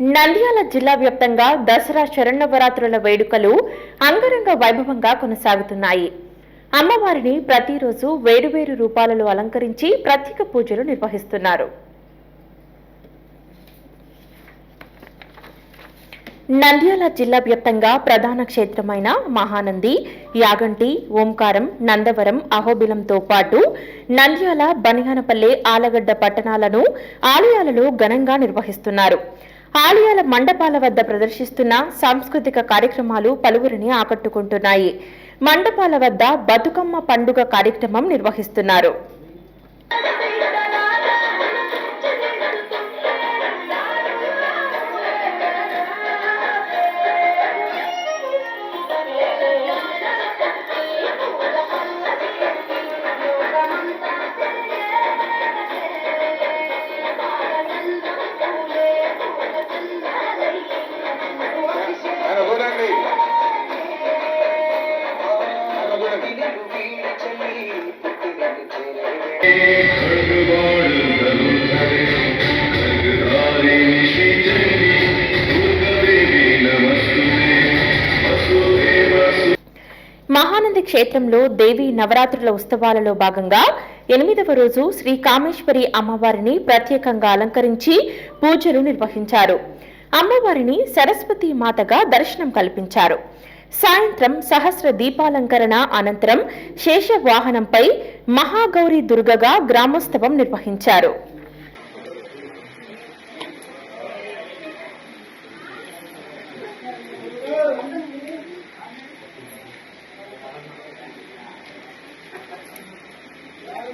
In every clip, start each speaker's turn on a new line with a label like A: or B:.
A: నంద్యాల జిల్లా వ్యాప్తంగా దసరా శరణవరాత్రుల వేడుకలు అంగరంగ వైభవంగా కొనసాగుతున్నాయి. అమ్మవారిని ప్రతిరోజు వేరువేరు రూపాలలో అలంకరించి ప్రత్యేక పూజలు నిర్వహిస్తున్నారు. నంద్యాల జిల్లా వ్యాప్తంగా ప్రధాన క్షేత్రమైన మహానంది యాగంటి ఓంకారం నందవరం అహోబిలంతో పాటు నంద్యాల బనియానపల్లె ఆలగడ్డ పట్టణాలను ఆలయాలలో ఘనంగా నిర్వహిస్తున్నారు. ఆలయాల మండపాల వద్ద ప్రదర్శిస్తున్న సాంస్కృతిక కార్యక్రమాలు పలువురిని ఆకట్టుకుంటున్నాయి. మండపాల వద్ద బతుకమ్మ పండుగ కార్యక్రమం నిర్వహిస్తున్నారు. క్షేత్రంలో దేవి నవరాత్రుల ఉత్సవాలలో భాగంగా ఎనిమిదవ రోజు శ్రీ కామేశ్వరి అమ్మవారిని ప్రత్యేకంగా అలంకరించి పూజలు నిర్వహించారు. అమ్మవారిని సరస్వతి మాతగా దర్శనం కల్పించారు. సాయంత్రం సహస్ర దీపాలంకరణ అనంతరం శేషవాహనంపై మహాగౌరి దుర్గగా గ్రామోత్సవం నిర్వహించారు.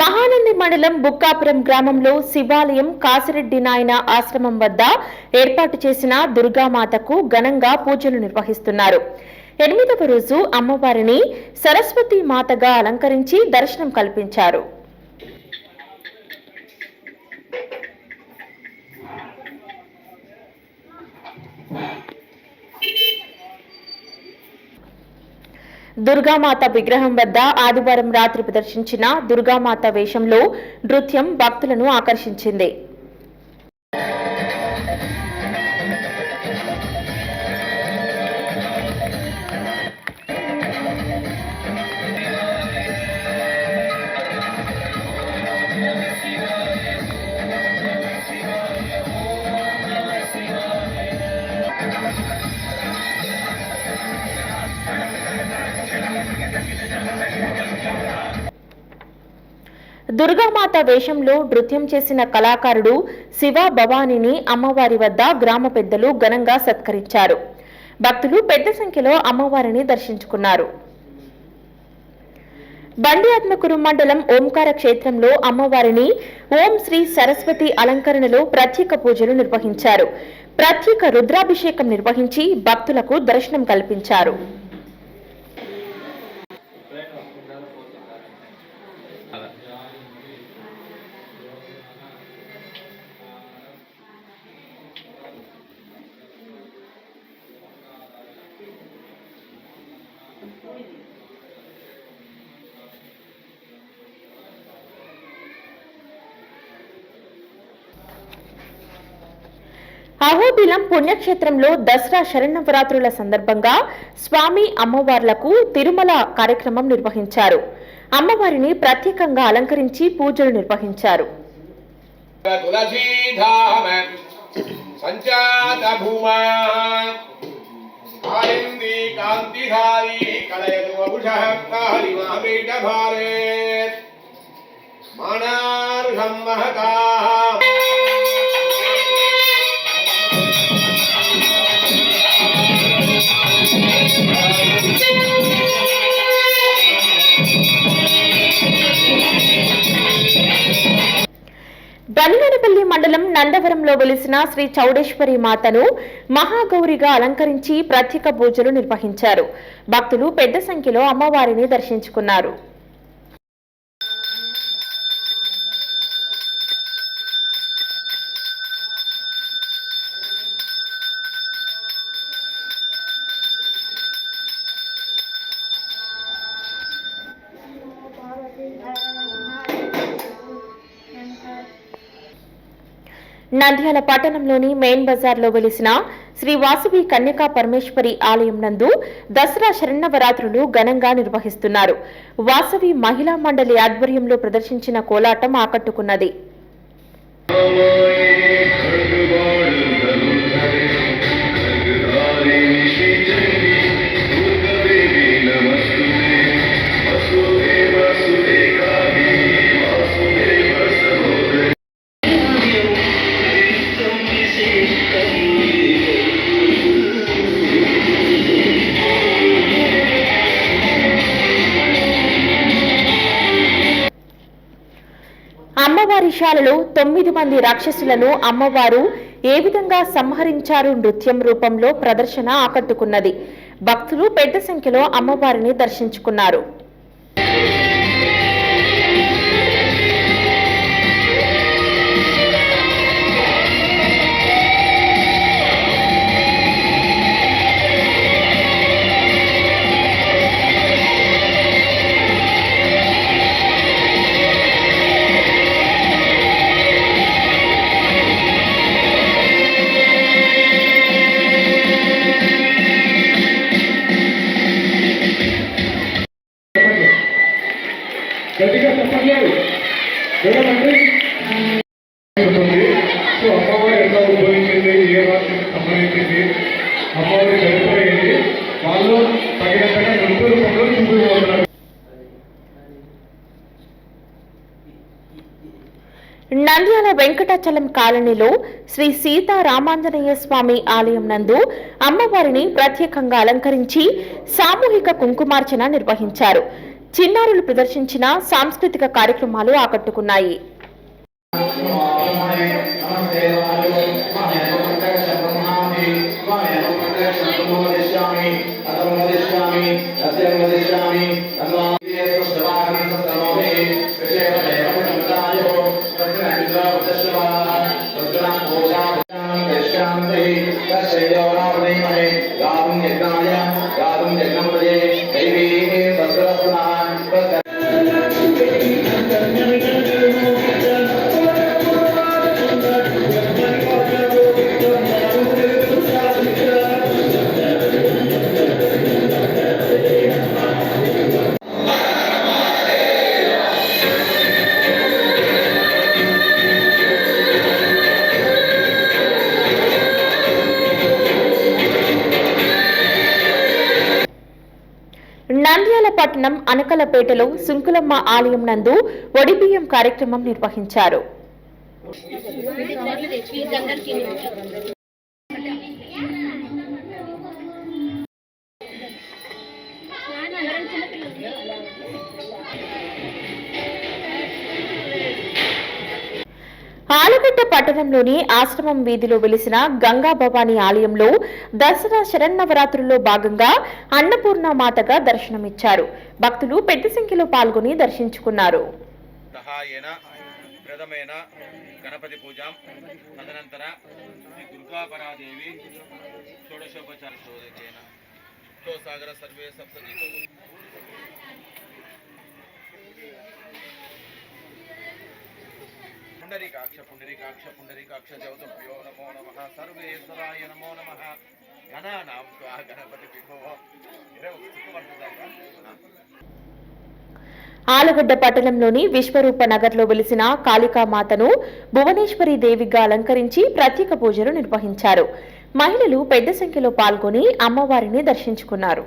A: మహానంది మండలం బుక్కాపురం గ్రామంలో శివాలయం కాసిరెడ్డి నాయన ఆశ్రమం వద్ద ఏర్పాటు చేసిన దుర్గామాతకు ఘనంగా పూజలు నిర్వహిస్తున్నారు. ఎనిమిదవ రోజు అమ్మవారిని సరస్వతి మాతగా అలంకరించి దర్శనం కల్పించారు. దుర్గామాత విగ్రహం వద్ద ఆదివారం రాత్రి ప్రదర్శించిన దుర్గామాత వేషంలో నృత్యం భక్తులను ఆకర్షించింది. దుర్గామాత వేషంలో నృత్యం చేసిన కళాకారుడు శివ భవానీని అమ్మవారి వద్ద గ్రామ పెద్దలు ఘనంగా సత్కరించారు. భక్తులు పెద్ద సంఖ్యలో అమ్మవారిని దర్శించుకున్నారు. బండి ఆత్మకురు మండలం ఓంకార క్షేత్రంలో అమ్మవారిని ఓం శ్రీ సరస్వతి అలంకరణలో ప్రత్యేక పూజలు నిర్వహించారు. ప్రత్యేక రుద్రాభిషేకం నిర్వహించి భక్తులకు దర్శనం కల్పించారు. అహోబిలం పుణ్యక్షేత్రంలో దసరా శరణవరాత్రుల సందర్భంగా స్వామి అమ్మవార్లకు తిరుమల కార్యక్రమం నిర్వహించారు. అమ్మవారిని ప్రత్యేకంగా అలంకరించి పూజలు నిర్వహించారు.
B: తులసీధామ సంచాత భూమా ఆనంది కాంతిహారి కలయతు వపుషః కాళి మహాపీఠ భారే మానార్హం మహతా
A: నందవరంలో వెలిసిన శ్రీ చౌడేశ్వరి మాతను మహాగౌరిగా అలంకరించి ప్రత్యేక పూజలు నిర్వహించారు. భక్తులు పెద్ద సంఖ్యలో అమ్మవారిని దర్శించుకున్నారు. నంద్యాల పట్టణంలోని మెయిన్ బజార్లో వెలిసిన శ్రీ వాసవి కన్యకా పరమేశ్వరి ఆలయం నందు దసరా శరణవరాత్రులు ఘనంగా నిర్వహిస్తున్నారు. వాసవి మహిళా మండలి ఆధ్వర్యంలో ప్రదర్శించిన కోలాటం ఆకట్టుకున్నది. అమ్మవారి శాలలో తొమ్మిది మంది రాక్షసులను అమ్మవారు ఏ విధంగా సంహరించారు నృత్యం రూపంలో ప్రదర్శన ఆకట్టుకున్నది. భక్తులు పెద్ద సంఖ్యలో అమ్మవారిని దర్శించుకున్నారు. నంద్యాల వెంకటాచలం కాలనీలో శ్రీ సీతారామాంజనేయ స్వామి ఆలయం నందు అమ్మవారిని ప్రత్యేకంగా అలంకరించి సామూహిక కుంకుమార్చన నిర్వహించారు చిన్నారులు ప్రదర్శించిన సాంస్కృతిక కార్యక్రమాలు ఆకట్టుకున్నాయి
C: గాతుం
A: అనకలపేటలో సుంకులమ్మ ఆలయం నందు ఒడిబియ్యం కార్యక్రమం నిర్వహించారు. ఆలగడ్డ పట్టణంలోని ఆశ్రమం వీధిలో వెలిసిన గంగా భవానీ ఆలయంలో దసరా శరన్నవరాత్రుల్లో భాగంగా అన్నపూర్ణ మాతగా దర్శనమిచ్చారు. భక్తులు పెద్ద సంఖ్యలో పాల్గొని దర్శించుకున్నారు.
D: ప్రథమేన గణపతి పూజాం తదనంతర శ్రీ దుర్గాపరాదేవి షోడశోపచార శోధకేన సాగర సర్వే సప్తదీపో పుండరీకాక్ష పుండరీకాక్ష పుండరీకాక్ష జవతుభ్యో నమో నమ. సర్వేశ్వరాయ నమో నమ. గణానాం త్వా గణపతి విభో
A: ఆలగడ్డ పట్టణంలోని విశ్వరూప నగర్లో వెలిసిన కాళికామాతను భువనేశ్వరి దేవిగా అలంకరించి ప్రత్యేక పూజలు నిర్వహించారు. మహిళలు పెద్ద సంఖ్యలో పాల్గొని అమ్మవారిని దర్శించుకున్నారు.